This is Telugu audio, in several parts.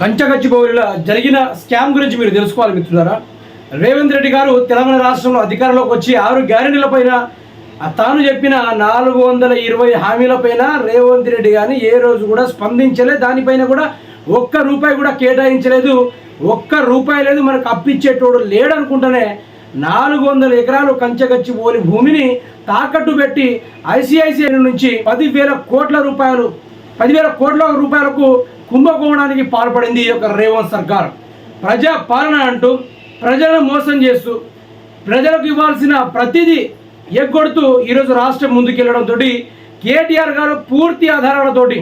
కంచగచ్చిబౌలిలో జరిగిన స్కామ్ గురించి మీరు తెలుసుకోవాలి మిత్రులారా. రేవంత్ రెడ్డి గారు తెలంగాణ రాష్ట్రంలో అధికారంలోకి వచ్చి ఆరు గ్యారెంటీలపైన తాను చెప్పిన నాలుగు వందల ఇరవై హామీలపైన రేవంత్ రెడ్డి కానీ ఏ రోజు కూడా స్పందించలే. దానిపైన కూడా ఒక్క రూపాయి కూడా కేటాయించలేదు. ఒక్క రూపాయి లేదు మనకు అప్పిచ్చేటోడు లేడనుకుంటేనే నాలుగు వందల ఎకరాలు కంచగచ్చి పోలి భూమిని తాకట్టు పెట్టి ఐసిఐసిఐ నుంచి పదివేల కోట్ల రూపాయలు పదివేల కోట్ల రూపాయలకు కుంభకోణానికి పాల్పడింది ఈ యొక్క రేవంత్ సర్కార్. ప్రజా పాలన అంటూ ప్రజలను మోసం చేస్తూ ప్రజలకు ఇవ్వాల్సిన ప్రతిదీ ఎగ్గొడుతూ ఈరోజు రాష్ట్రం ముందుకెళ్ళడంతో కేటీఆర్ గారు పూర్తి ఆధారాలతోటి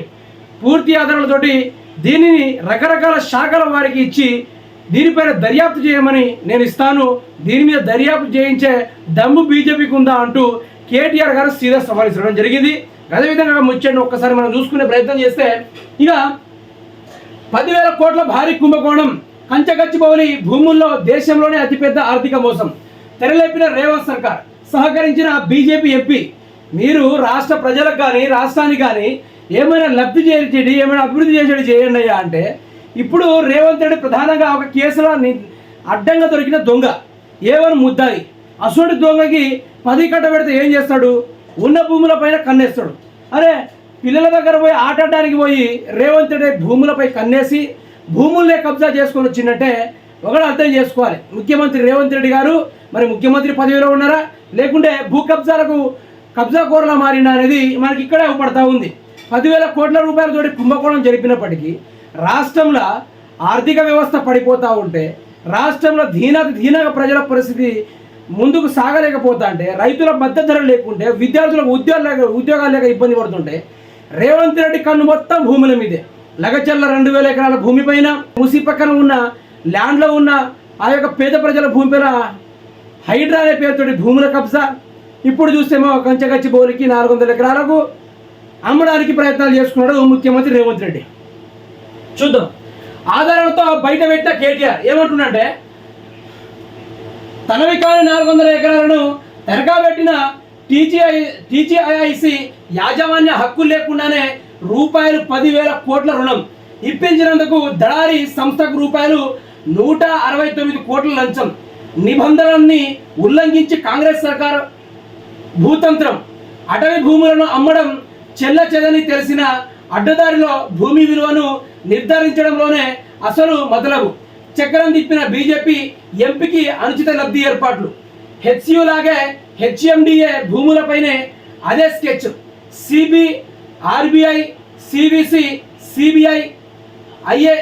పూర్తి ఆధారాలతోటి దీనిని రకరకాల శాఖల వారికి ఇచ్చి దీనిపైన దర్యాప్తు చేయమని నేను ఇస్తాను. దీని మీద దర్యాప్తు చేయించే దమ్ము బీజేపీకి ఉందా అంటూ కేటీఆర్ గారు సీదా సవాల్ ఇచ్చడం జరిగింది. అదేవిధంగా ముచ్చండి ఒక్కసారి మనం చూసుకునే ప్రయత్నం చేస్తే ఇక పదివేల కోట్ల భారీ కుంభకోణం. కంచగచ్చిబౌలి భూముల్లో దేశంలోనే అతిపెద్ద ఆర్థిక మోసం. తెరలేపిన రేవంత్ సర్కార్ సహకరించిన బీజేపీ ఎంపీ. మీరు రాష్ట్ర ప్రజలకు కానీ రాష్ట్రానికి కానీ ఏమైనా లబ్ధి చేయించండి ఏమైనా అభివృద్ధి చేసేది చేయండి అయ్యా అంటే ఇప్పుడు రేవంత్ రెడ్డి ప్రధానంగా ఒక కేసులో ని- అడ్డంగా దొరికిన దొంగ ఏవని ముద్దాయి. అసోటి దొంగకి పది కట్ట పెడితే ఏం చేస్తాడు? ఉన్న భూముల పైన కన్నేస్తాడు. అరే పిల్లల దగ్గర పోయి ఆటడానికి పోయి రేవంత్ రెడ్డి భూములపై కన్నేసి భూముల్నే కబ్జా చేసుకొని వచ్చిందంటే ఒకడు అర్థం చేసుకోవాలి. ముఖ్యమంత్రి రేవంత్ రెడ్డి గారు మరి ముఖ్యమంత్రి పదవిలో ఉన్నారా? లేకుంటే భూ కబ్జాలకు కబ్జా కోరలా మారిన అనేది మనకి ఇక్కడే పడతా ఉంది. పదివేల కోట్ల రూపాయలతోటి కుంభకోణం జరిపినప్పటికీ రాష్ట్రంలో ఆర్థిక వ్యవస్థ పడిపోతూ ఉంటే రాష్ట్రంలో దీన దీన ప్రజల పరిస్థితి ముందుకు సాగలేకపోతా అంటే రైతుల మద్దతు ధర లేకుంటే విద్యార్థులకు ఉద్యోగాలు లేక ఉద్యోగాలు లేక ఇబ్బంది పడుతుంటే రేవంత్ రెడ్డి కన్ను మొత్తం భూముల మీదే. లగచర్ల రెండు వేల ఎకరాల భూమిపైన ముసి పక్కన ఉన్న ల్యాండ్లో ఉన్న ఆ యొక్క పేద ప్రజల భూమిపైన హైడ్రా అనే పేరుతోటి భూముల కబ్జా. ఇప్పుడు చూస్తేమో కంచగచ్చి బౌలికి నాలుగు వందల ఎకరాలకు అమ్మడానికి ప్రయత్నాలు చేసుకున్నాడు ముఖ్యమంత్రి రేవంత్ రెడ్డి. చూద్దాం. ఆధారాలతో బయట పెట్టిన కేటీఆర్ ఏమంటున్నాడంటే తనవి కాని నాలుగు వందల ఎకరాలను తెరగాబెట్టిన టీజీఐ టీజీఐఐసి యాజమాన్య హక్కు లేకుండానే రూపాయలు పదివేల కోట్ల రుణం ఇప్పించినందుకు దళారీ సంస్థకు రూపాయలు నూట అరవై తొమ్మిది కోట్ల లంచం. నిబంధనల్ని ఉల్లంఘించి కాంగ్రెస్ సర్కార్ భూతంత్రం. అటవీ భూములను అమ్మడం చెల్ల చెదని తెలిసిన అడ్డదారిలో భూమి విలువను నిర్ధారించడంలోనే అసలు మొదలగు. చక్రం తిప్పిన బీజేపీ ఎంపీకి అనుచిత లబ్ధి ఏర్పాట్లు. హెచ్యు లాగే హెచ్ఎండిఏ భూములపైనే అదే sketch. CB RBI CBC CBI IA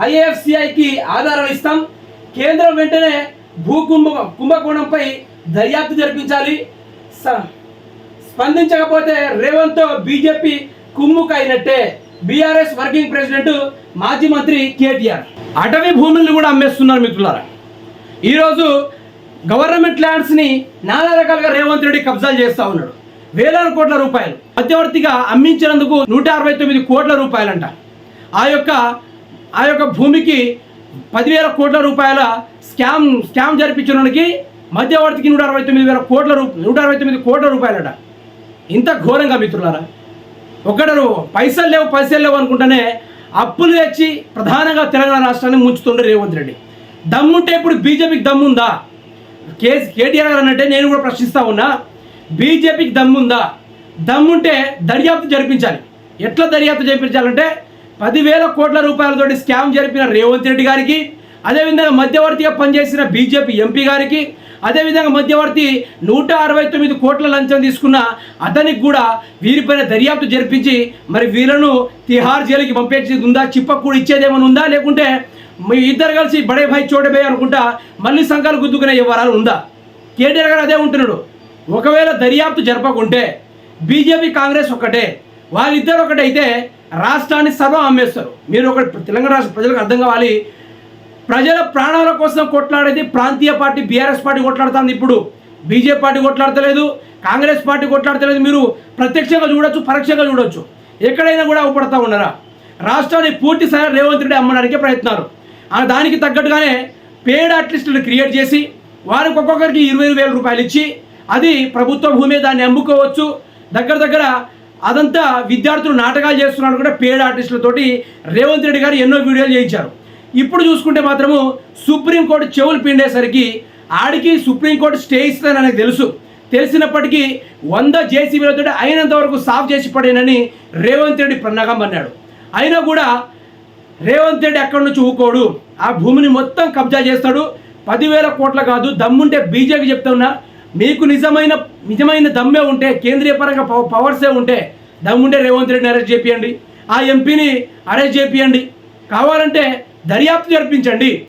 ఐఏఎఫ్సిఐకి ఆధారాలు ఇస్తాం. కేంద్రం వెంటనే భూ కుంభ కుంభకోణంపై దర్యాప్తు జరిపించాలి. స- స్పందించకపోతే రేవంత్తో బీజేపీ కుమ్ముకైనట్టే. బీఆర్ఎస్ వర్కింగ్ ప్రెసిడెంట్ మాజీ మంత్రి కేటీఆర్. అటవీ భూములను కూడా అమ్మేస్తున్నారు మిత్రులారా. ఈరోజు గవర్నమెంట్ ల్యాండ్స్ని నానా రకాలుగా రేవంత్ రెడ్డి కబ్జాలు చేస్తూ ఉన్నాడు. వేలాది కోట్ల రూపాయలు మధ్యవర్తిగా అమ్మించినందుకు నూట అరవై తొమ్మిది కోట్ల రూపాయలంట. ఆ యొక్క ఆ యొక్క భూమికి పదివేల కోట్ల రూపాయల స్కామ్ స్కామ్ జరిపించడానికి మధ్యవర్తికి నూట అరవై తొమ్మిది వేల కోట్ల రూ నూట అరవై తొమ్మిది కోట్ల రూపాయలట. ఇంత ఘోరంగా మిత్రులారా ఒకడరు పైసలు లేవు పైసలు లేవు అనుకుంటేనే అప్పులు తెచ్చి ప్రధానంగా తెలంగాణ రాష్ట్రాన్ని ముంచుతుండే రేవంత్ రెడ్డి. దమ్ముంటే ఇప్పుడు బీజేపీకి దమ్ముందా? కేసు కేటీఆర్ గారు అన్నట్టే నేను కూడా ప్రశ్నిస్తా ఉన్నా బీజేపీకి దమ్ముందా? దమ్ముంటే దర్యాప్తు జరిపించాలి. ఎట్లా దర్యాప్తు జరిపించాలంటే పదివేల కోట్ల రూపాయలతోటి స్కామ్ జరిపిన రేవంత్ రెడ్డి గారికి అదేవిధంగా మధ్యవర్తిగా పనిచేసిన బీజేపీ ఎంపీ గారికి అదేవిధంగా మధ్యవర్తి నూట అరవై తొమ్మిది కోట్ల లంచం తీసుకున్న అతనికి కూడా వీరిపైన దర్యాప్తు జరిపించి మరి వీళ్ళను తిహార్ జైలుకి పంపేది ఉందా? చిప్పకూడు ఇచ్చేదేమైనా ఉందా? లేకుంటే మీ ఇద్దరు కలిసి బడే భాయ్ చోటే భయ్ అనుకుంటా మళ్ళీ సంఘాలు గుద్దుకునే వ్యవహారాలు ఉందా? కేటీఆర్ గారు అదే ఉంటున్నాడు. ఒకవేళ దర్యాప్తు జరపకుంటే బీజేపీ కాంగ్రెస్ ఒకటే వాళ్ళిద్దరు ఒకటైతే రాష్ట్రాన్ని సర్వం అమ్మేస్తారు. మీరు ఒక తెలంగాణ రాష్ట్ర ప్రజలకు అర్థం కావాలి. ప్రజల ప్రాణాల కోసం కొట్లాడేది ప్రాంతీయ పార్టీ బీఆర్ఎస్ పార్టీ కొట్లాడుతుంది ఇప్పుడు. బీజేపీ పార్టీ కొట్లాడతలేదు కాంగ్రెస్ పార్టీ కొట్లాడతలేదు మీరు ప్రత్యక్షంగా చూడొచ్చు పరోక్షంగా చూడొచ్చు. ఎక్కడైనా కూడా అవపడతా ఉన్నారా? రాష్ట్రాన్ని పూర్తి రేవంత్ రెడ్డి అమ్మడానికి ప్రయత్నాలు. ఆ దానికి తగ్గట్టుగానే పేడ్ ఆర్టిస్టులు క్రియేట్ చేసి వారికి ఒక్కొక్కరికి ఇరవై వేల రూపాయలు ఇచ్చి అది ప్రభుత్వ భూమి దాన్ని అమ్ముకోవచ్చు. దగ్గర దగ్గర అదంతా విద్యార్థులు నాటకాలు చేస్తున్నారు కూడా పేడ్ ఆర్టిస్టులతోటి రేవంత్ రెడ్డి గారు ఎన్నో వీడియోలు చేయించారు. ఇప్పుడు చూసుకుంటే మాత్రము సుప్రీంకోర్టు చెవులు పిండేసరికి ఆడికి సుప్రీంకోర్టు స్టే ఇస్తుందని నాకు తెలుసు. తెలిసినప్పటికీ వంద జేసీబీలతో అయినంత వరకు సాఫ్ చేసి పడేనని రేవంత్ రెడ్డి ప్రణగం అన్నాడు. అయినా కూడా రేవంత్ రెడ్డి ఎక్కడి నుంచి ఊకోడు? ఆ భూమిని మొత్తం కబ్జా చేస్తాడు. పదివేల కోట్ల కాదు దమ్ముంటే బీజేపీ చెప్తున్నా మీకు నిజమైన నిజమైన దమ్మే ఉంటే కేంద్రీయ పరంగా పవ- పవర్సే ఉంటే దమ్ముంటే రేవంత్ రెడ్డిని అరెస్ట్ చేపియండి. ఆ ఎంపీని అరెస్ట్ చేపియండి. కావాలంటే దర్యాప్తు జరిపించండి.